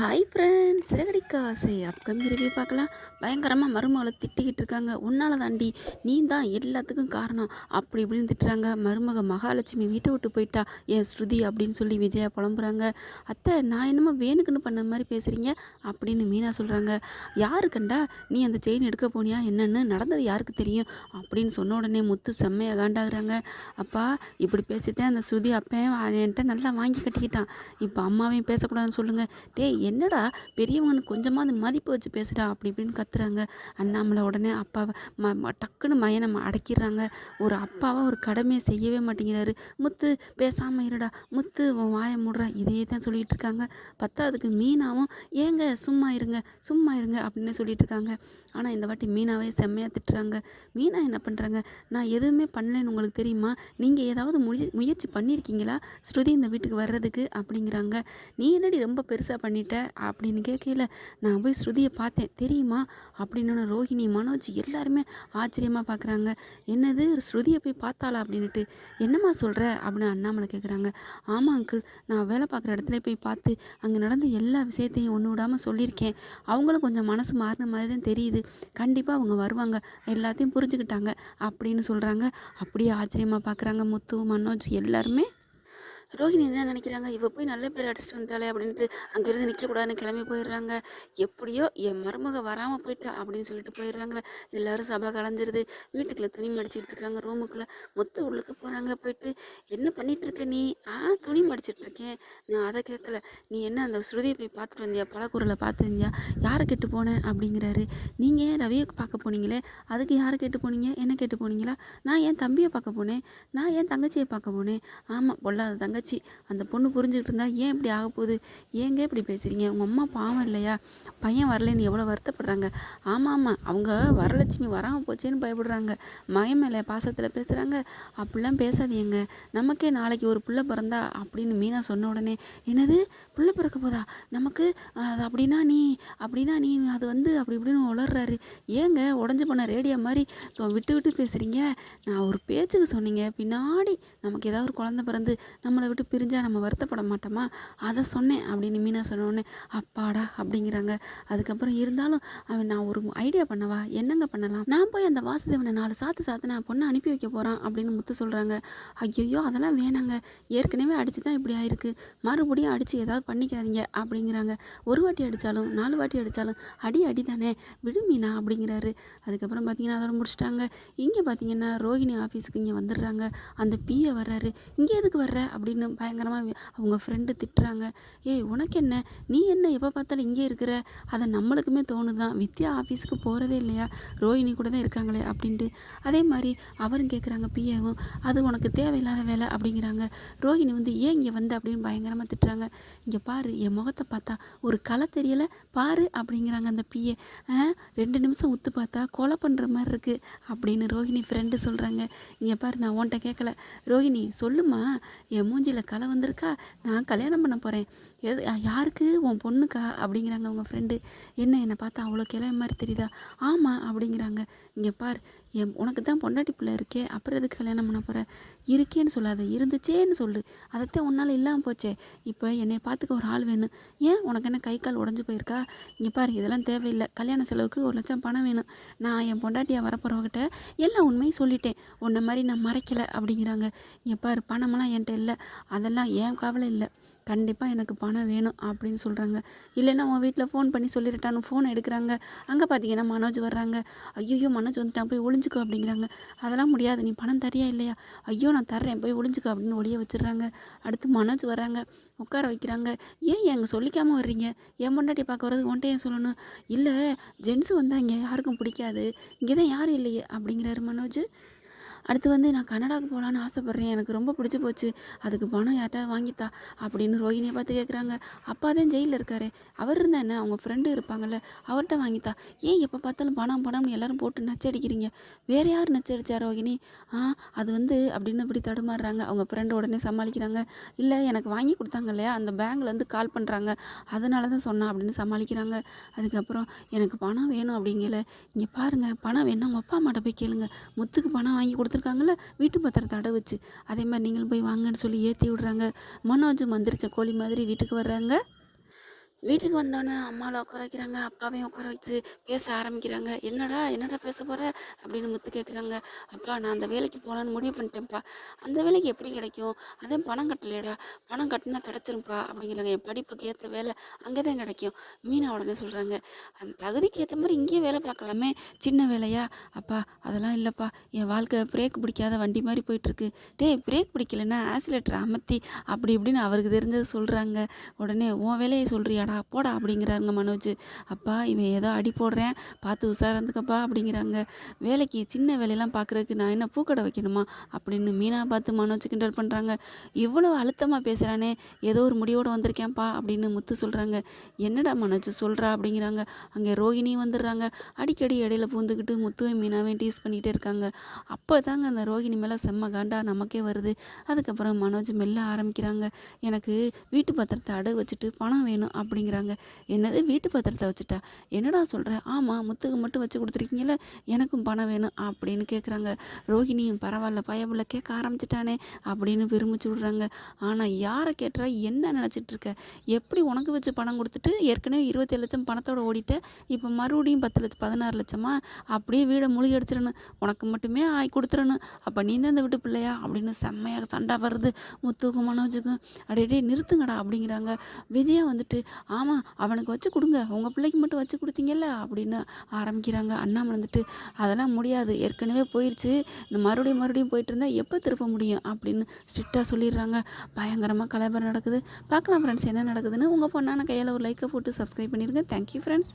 Hi friends Siragadikka ஆசை. Upcoming review பார்க்கலாம். பயங்கரமாக மருமகளை திட்டிக்கிட்டு இருக்காங்க. உன்னால தாண்டி நீ தான் எல்லாத்துக்கும் காரணம். அப்படி இப்படின்னு திட்டுறாங்க. மருமக மகாலட்சுமி வீட்டை விட்டு போயிட்டா. என் ஸ்ருதி அப்படின்னு சொல்லி விஜயா புலம்புறாங்க. அத்தை நான் என்னமோ வேணுக்குன்னு பண்ண மாதிரி பேசுகிறீங்க அப்படின்னு மீனா சொல்கிறாங்க யாரு கண்டா? நீ அந்த செயின் எடுக்க போனியா? என்னென்னு நடந்தது யாருக்கு தெரியும்? அப்படின்னு சொன்ன உடனே முத்து செம்மையாக காண்டாகிறாங்க. அப்பா இப்படி பேசிட்டேன். அந்த ஸ்ருதி அப்பையும் என்கிட்ட நல்லா வாங்கி கட்டிக்கிட்டான். இப்போ அம்மாவையும் பேசக்கூடாதுன்னு சொல்லுங்கள் டேய் என்னடா பெரியவனுக்கு கொஞ்சமாக அந்த மதிப்பு வச்சு பேசுகிறா அப்படி இப்படின்னு கத்துறாங்க. அண்ணாமலை உடனே அப்பாவை ம டக்குன்னு மயனை அடக்கிடுறாங்க ஒரு அப்பாவை ஒரு கடமையை செய்யவே மாட்டேங்கிறாரு. முத்து பேசாமல் இருடா. முத்து உன் வாயை முடுறா. இதையே தான் சொல்லிட்டு இருக்காங்க. பத்தாவதுக்கு மீனாவும் ஏங்க சும்மா இருங்க சும்மா இருங்க அப்படின்னு சொல்லிட்டு இருக்காங்க. ஆனால் இந்த வாட்டி மீனாவே செம்மையாக திட்டுறாங்க. மீனா என்ன பண்ணுறாங்க நான் எதுவுமே பண்ணலைன்னு உங்களுக்கு தெரியுமா? நீங்கள் ஏதாவது முயற்சி முயற்சி பண்ணியிருக்கீங்களா ஸ்ருதி இந்த வீட்டுக்கு வர்றதுக்கு அப்படிங்கிறாங்க. நீ என்னடி ரொம்ப பெருசாக பண்ணிட்ட? அப்படின்னு கேட்கல நான் போய் ஸ்ருதியை பார்த்தேன். தெரியுமா? அப்படின்னு ரோஹிணி மனோஜ் எல்லாருமே ஆச்சரியமாக பார்க்குறாங்க என்னது? ஸ்ருதியை போய் பார்த்தாளா அப்படின்ட்டு என்னம்மா சொல்கிற அப்படின்னு அண்ணாமலை கேட்குறாங்க ஆமாம் அங்கிள் நான் வேலை பார்க்குற இடத்துல போய் பார்த்து அங்கே நடந்த எல்லா விஷயத்தையும் ஒன்று விடாமல் சொல்லியிருக்கேன். அவங்களும் கொஞ்சம் மனசு மாறின மாதிரி தான் தெரியுது. கண்டிப்பாக அவங்க வருவாங்க. எல்லாத்தையும் புரிஞ்சுக்கிட்டாங்க. அப்படின்னு சொல்கிறாங்க அப்படியே ஆச்சரியமாக பார்க்குறாங்க முத்து மனோஜ் எல்லாருமே. ரோஹிணி என்ன நினைக்கிறாங்க? இவ போய் நல்ல பேர் அடிச்சிட்டு வந்தாலே அப்படின்ட்டு அங்கேருந்து நிற்கக்கூடாதுன்னு கிளம்பி போயிடுறாங்க. எப்படியோ என் மருமக வராமல் போயிட்டா அப்படின்னு சொல்லிட்டு போயிடுறாங்க. எல்லாரும் சபை கலந்துருது. வீட்டுக்குள்ளே துணி மடிச்சுட்டு இருக்காங்க. ரூமுக்குள்ளே மொத்த உள்ளுக்கு போகிறாங்க போயிட்டு என்ன பண்ணிட்டு இருக்க நீ? ஆ துணி மடிச்சிட்டு இருக்கேன். நான் அதை கேட்கல. நீ என்ன அந்த ஸ்ருதியை போய் பார்த்துட்டு வந்தியா? பழக்குறலை பார்த்துருந்தியா யாரை கெட்டு போனேன் அப்படிங்கிறாரு. நீங்கள் ஏன் ரவியை பார்க்க போனீங்களே? அதுக்கு யாரை கேட்டு போனீங்க? என்ன கேட்டு போனீங்களா? நான் என் தம்பியை பார்க்க போனேன்? நான் என் தங்கச்சியை பார்க்க போனேன்? ஆமாம் பொல்லாத தங்கச்சி அந்த பொண்ணு புரிஞ்சுக்கிட்டு இருந்தா ஏன் இப்படி ஆக போகுது? ஏங்க இப்படி பேசுறீங்க? உங்கள் அம்மா பாவம் இல்லையா? பையன் வரலைன்னு எவ்வளோ வருத்தப்படுறாங்க? ஆமாம் ஆமாம் அவங்க வரலட்சுமி வராமல் போச்சேன்னு பயப்படுறாங்க. மகன் மேலே பாசத்தில் பேசுகிறாங்க அப்படிலாம் பேசாதீங்க. நமக்கே நாளைக்கு ஒரு புள்ள பிறந்தா அப்படின்னு மீனா சொன்ன உடனே என்னது? புள்ள பிறக்க போதா? நமக்கு அது அப்படின்னா நீ அப்படின்னா நீ அது வந்து அப்படி இப்படின்னு உளர்றாரு. ஏங்க உடஞ்சி போன ரேடியோ மாதிரி விட்டு விட்டு பேசுகிறீங்க நான் ஒரு பேச்சுக்கு சொன்னீங்க. பின்னாடி நமக்கு ஏதாவது ஒரு குழந்தை பிறந்து நம்மளை விட்டு பிரிஞ்சால் நம்ம வருத்தப்பட மாட்டோமா? அதை சொன்னேன் அப்படின்னு மீனா சொன்னோடனே அப்பாடா அப்படிங்கிறாங்க. அதுக்கப்புறம் இருந்தாலும் அவன் நான் ஒரு ஐடியா பண்ணவா? என்னங்க பண்ணலாம்? நான் போய் அந்த வாசுதேவனை நாலு சாத்து சாத்து நான் பொண்ணை அனுப்பி வைக்க போகிறான் அப்படின்னு முத்து சொல்கிறாங்க ஐயோ அதெல்லாம் வேணாங்க. ஏற்கனவே அடிச்சு தான் இப்படி ஆயிருக்கு. மறுபடியும் அடித்து ஏதாவது பண்ணிக்காதீங்க அப்படிங்கிறாங்க. ஒரு வாட்டி அடித்தாலும் நாலு வாட்டி அடித்தாலும் அடி அடி தானே விடுமீனா அப்படிங்கிறாரு. அதுக்கப்புறம் பார்த்தீங்கன்னா அதோட முடிச்சிட்டாங்க. இங்கே பார்த்தீங்கன்னா ரோஹிணி ஆஃபீஸுக்கு இங்கே வந்துடுறாங்க. அந்த பிஏ வர்றாரு. இங்கே எதுக்கு வர்ற? அப்படின்னு பயங்கரமாக அவங்க ஃப்ரெண்டு திட்டுறாங்க. ஏய் உனக்கு என்ன? நீ என்ன எப்போ பார்த்தாலும் இங்கே இருக்கிற? அதை நம்மளுக்குமே தோணுதான் வித்யா ஆஃபீஸுக்கு போகிறதே இல்லையா? ரோஹிணி கூட தான் இருக்காங்களே அப்படின்ட்டு. அதே மாதிரி அவரும் கேட்குறாங்க பிஏவும் அது உனக்கு தேவையில்லாத வேலை அப்படிங்கிறாங்க. ரோஹிணி வந்து ஏன் இங்கே வந்த? அப்படின்னு பயங்கரமாக திட்டுறாங்க. இங்கே பாரு என் முகத்தை பார்த்தா ஒரு களை தெரியல. பாரு அப்படிங்கிறாங்க அந்த பிஏ ரெண்டு நிமிஷம் உத்து பார்த்தா கொலை பண்ணுற மாதிரி இருக்கு அப்படின்னு ரோஹிணி ஃப்ரெண்டு சொல்கிறாங்க இங்கே பாரு நான் உன்கிட்ட கேட்கல ரோஹிணி சொல்லுமா என் மூஞ்சியில் களை வந்திருக்கா? நான் கல்யாணம் பண்ண போகிறேன் எது யாருக்கு? உன் பொண்ணுக்கா? அப்படிங்கிறாங்க அவங்க ஃப்ரெண்டு என்ன என்னை பார்த்தா அவ்வளோ கிளம்ப மாதிரி தெரியுதா? ஆமாம் அப்படிங்கிறாங்க. இங்கே பார் என் உனக்கு தான் பொண்டாட்டி பிள்ளை இருக்கே. அப்புறம் எதுக்கு கல்யாணம் பண்ண போகிற இருக்கேன்னு சொல்லாத. இருந்துச்சேன்னு சொல்லு. அதைத்தான் உன்னால் இல்லாமல் போச்சே. இப்போ என்னை பார்த்துக்க ஒரு ஆள் வேணும். ஏன்? உனக்கு என்ன கை கால் உடஞ்சி போயிருக்கா? இங்கே பாரு இதெல்லாம் தேவையில்லை. கல்யாண செலவுக்கு ஒரு லட்சம் பணம் வேணும். நான் என் பொண்டாட்டியாக வரப்போகிறவங்கிட்ட எல்லா உண்மையும் சொல்லிட்டேன். உன்னை மாதிரி நான் மறைக்கலை அப்படிங்கிறாங்க. இங்கே பாரு பணமெல்லாம் என்கிட்ட இல்லை. அதெல்லாம் ஏன் கவலை இல்லை. கண்டிப்பாக எனக்கு பணம் வேணும் அப்படின்னு சொல்கிறாங்க இல்லைன்னா உன் வீட்டில் ஃபோன் பண்ணி சொல்லிருட்டான்னு ஃபோன் எடுக்கிறாங்க. அங்கே பார்த்தீங்கன்னா மனோஜ் வர்றாங்க. ஐயோ மனோஜ் வந்துட்டான் போய் ஒளிஞ்சுக்கோ அப்படிங்கிறாங்க. அதெல்லாம் முடியாது நீ பணம் தரியா இல்லையா? ஐயோ நான் தர்றேன் போய் ஒளிஞ்சுக்கோ அப்படின்னு ஒளிய வச்சிடுறாங்க. அடுத்து மனோஜ் வர்றாங்க. உட்கார வைக்கிறாங்க. ஏன் எங்க சொல்லிக்காமல் வர்றீங்க? என் பொண்டாட்டி பார்க்க வர்றது ஒன்ட்டே ஏன் சொல்லணும். இல்லை ஜென்ஸ் வந்தால் இங்கே யாருக்கும் பிடிக்காது. இங்கே தான் யாரும் இல்லையே அப்படிங்கிறாரு மனோஜ். அடுத்து வந்து நான் கனடாவுக்கு போகலான்னு ஆசைப்பட்றேன். எனக்கு ரொம்ப பிடிச்சி போச்சு. அதுக்கு பணம் யார்ட்டா வாங்கித்தா? அப்படின்னு ரோஹினியை பார்த்து கேட்குறாங்க அப்பா தான் ஜெயிலில் இருக்காரு. அவர் இருந்தா என்ன? அவங்க ஃப்ரெண்டு இருப்பாங்கல்ல. அவர்கிட்ட வாங்கித்தா. ஏன் எப்போ பார்த்தாலும் பணம் பணம்னு எல்லாரும் போட்டு நச்சடிக்கிறீங்க வேறு யார் நச்சடிச்சா ரோஹினி ஆ அது வந்து அப்படின்னு இப்படி தடுமாறுறாங்க. அவங்க ஃப்ரெண்டு உடனே சமாளிக்கிறாங்க. இல்லை எனக்கு வாங்கி கொடுத்தாங்க இல்லையா? அந்த பேங்க்லேருந்து கால் பண்ணுறாங்க அதனால தான் சொன்னேன் அப்படின்னு சமாளிக்கிறாங்க. அதுக்கப்புறம் எனக்கு பணம் வேணும் அப்படிங்கல. இங்கே பாருங்கள் பணம் வேணும் உங்கள் அப்பா அம்மாட்ட போய் கேளுங்க. முத்துக்கு பணம் வாங்கி கொடுத்துருக்காங்கல்ல வீட்டு பத்திரத்தை அடை வச்சு. அதே மாதிரி நீங்களும் போய் வாங்கன்னு சொல்லி ஏற்றி விடுறாங்க. மனோஜும் மந்திரிச்ச கோழி மாதிரி வீட்டுக்கு வர்றாங்க. வீட்டுக்கு வந்தோடனே அம்மாவை உட்கார வைக்கிறாங்க அப்பாவையும் உட்கார வச்சு பேச ஆரம்பிக்கிறாங்க. என்னடா என்னடா பேச போகிற அப்படின்னு முத்து கேட்குறாங்க அப்பா நான் அந்த வேலைக்கு போகலான்னு முடிவு பண்ணிட்டேன்ப்பா. அந்த வேலைக்கு எப்படி கிடைக்கும்? அதே பணம் கட்டலையடா. பணம் கட்டினா கிடச்சிரும்ப்பா. அப்படிங்கிறாங்க. என் படிப்புக்கு ஏற்ற வேலை அங்கே தான் கிடைக்கும். மீனா உடனே சொல்கிறாங்க அந்த தகுதிக்கு ஏற்ற மாதிரி இங்கேயே வேலை பார்க்கலாமே. சின்ன வேலையா? அப்பா அதெல்லாம் இல்லைப்பா. என் வாழ்க்கை பிரேக் பிடிக்காத வண்டி மாதிரி போயிட்டுருக்கு. டேய் பிரேக் பிடிக்கலன்னா ஆக்சிலேட்டர் அமர்த்தி. அப்படி இப்படின்னு அவருக்கு தெரிஞ்சது சொல்கிறாங்க உடனே உன் வேலையை சொல்றியாடா போடா அப்படிங்கிறாருங்க மனோஜ். அப்பா இவன் ஏதோ அடி போடுறேன் பார்த்து உசாரந்துக்கப்பா அப்படிங்கிறாங்க. வேலைக்கு சின்ன வேலையெல்லாம் பார்க்குறதுக்கு நான் என்ன பூக்கடை வைக்கணுமா அப்படின்னு மீனா பார்த்து மனோஜ் கிண்டல் பண்ணுறாங்க இவ்வளோ அழுத்தமாக பேசுகிறானே ஏதோ ஒரு முடிவோடு வந்திருக்கேன்ப்பா அப்படின்னு முத்து சொல்கிறாங்க என்னடா மனோஜ் சொல்கிறா அப்படிங்கிறாங்க. அங்கே ரோஹிணி வந்துடுறாங்க. அடிக்கடி இடையில பூந்துக்கிட்டு முத்துவையும் மீனாவையும் டீஸ் பண்ணிகிட்டே இருக்காங்க. அப்போ தாங்க அந்த ரோஹிணி மேலே செம்ம காண்டா நமக்கே வருது. அதுக்கப்புறம் மனோஜ் மெல்ல ஆரம்பிக்கிறாங்க. எனக்கு வீட்டு பத்திரத்தை அடகு வச்சுட்டு பணம் வேணும் அப்படிங்கிறாங்க. என்னது? வீட்டு பத்திரத்தை வச்சுட்டா? என்னடா சொல்கிற ஆமாம் முத்துக்கு மட்டும் வச்சு கொடுத்துருக்கீங்கள எனக்கும் பணம் வேணும் அப்படின்னு கேட்குறாங்க ரோஹிணியும் பரவாயில்ல பயபுள்ள கேட்க ஆரம்பிச்சிட்டானே அப்படின்னு பெருமிச்சு விடுறாங்க. ஆனால் யாரை கேட்டுறா என்ன நினச்சிட்டு இருக்க? எப்படி உனக்கு வச்சு பணம் கொடுத்துட்டு ஏற்கனவே இருபத்தேழு லட்சம் பணத்தோட ஓடிட்ட? இப்போ மறுபடியும் பத்து லட்சம் பதினாறு லட்சமா? அப்படியே வீடை மூழ்கி அடிச்சிடணும். உனக்கு மட்டுமே ஆய் கொடுத்துடணும். அப்போ நீ தான் இந்த வீட்டு பிள்ளையா? அப்படின்னு செம்மையாக சண்டை வருது முத்துக்கும் மனோஜுக்கும். அடையே நிறுத்துங்கடா அப்படிங்கிறாங்க. விஜயா வந்துட்டு ஆமாம் அவனுக்கு வச்சு கொடுங்க. உங்கள் பிள்ளைக்கு மட்டும் வச்சு கொடுத்தீங்கல்ல? அப்படின்னு ஆரம்பிக்கிறாங்க. அண்ணா வந்துட்டு அதெல்லாம் முடியாது. ஏற்கனவே போயிடுச்சு இந்த மறுபடியும் மறுபடியும் போயிட்டு இருந்தால் எப்போ திருப்ப முடியும்? அப்படின்னு ஸ்ட்ரிக்டாக சொல்லிடுறாங்க. பயங்கரமாக கலபரம் நடக்குது. பார்க்கலாம் ஃப்ரெண்ட்ஸ் என்ன நடக்குதுன்னு உங்கள் பொண்ணான கையில் ஒரு லைக்கை போட்டு சப்ஸ்கிரைப் பண்ணிடுங்க தேங்க்யூ ஃப்ரெண்ட்ஸ்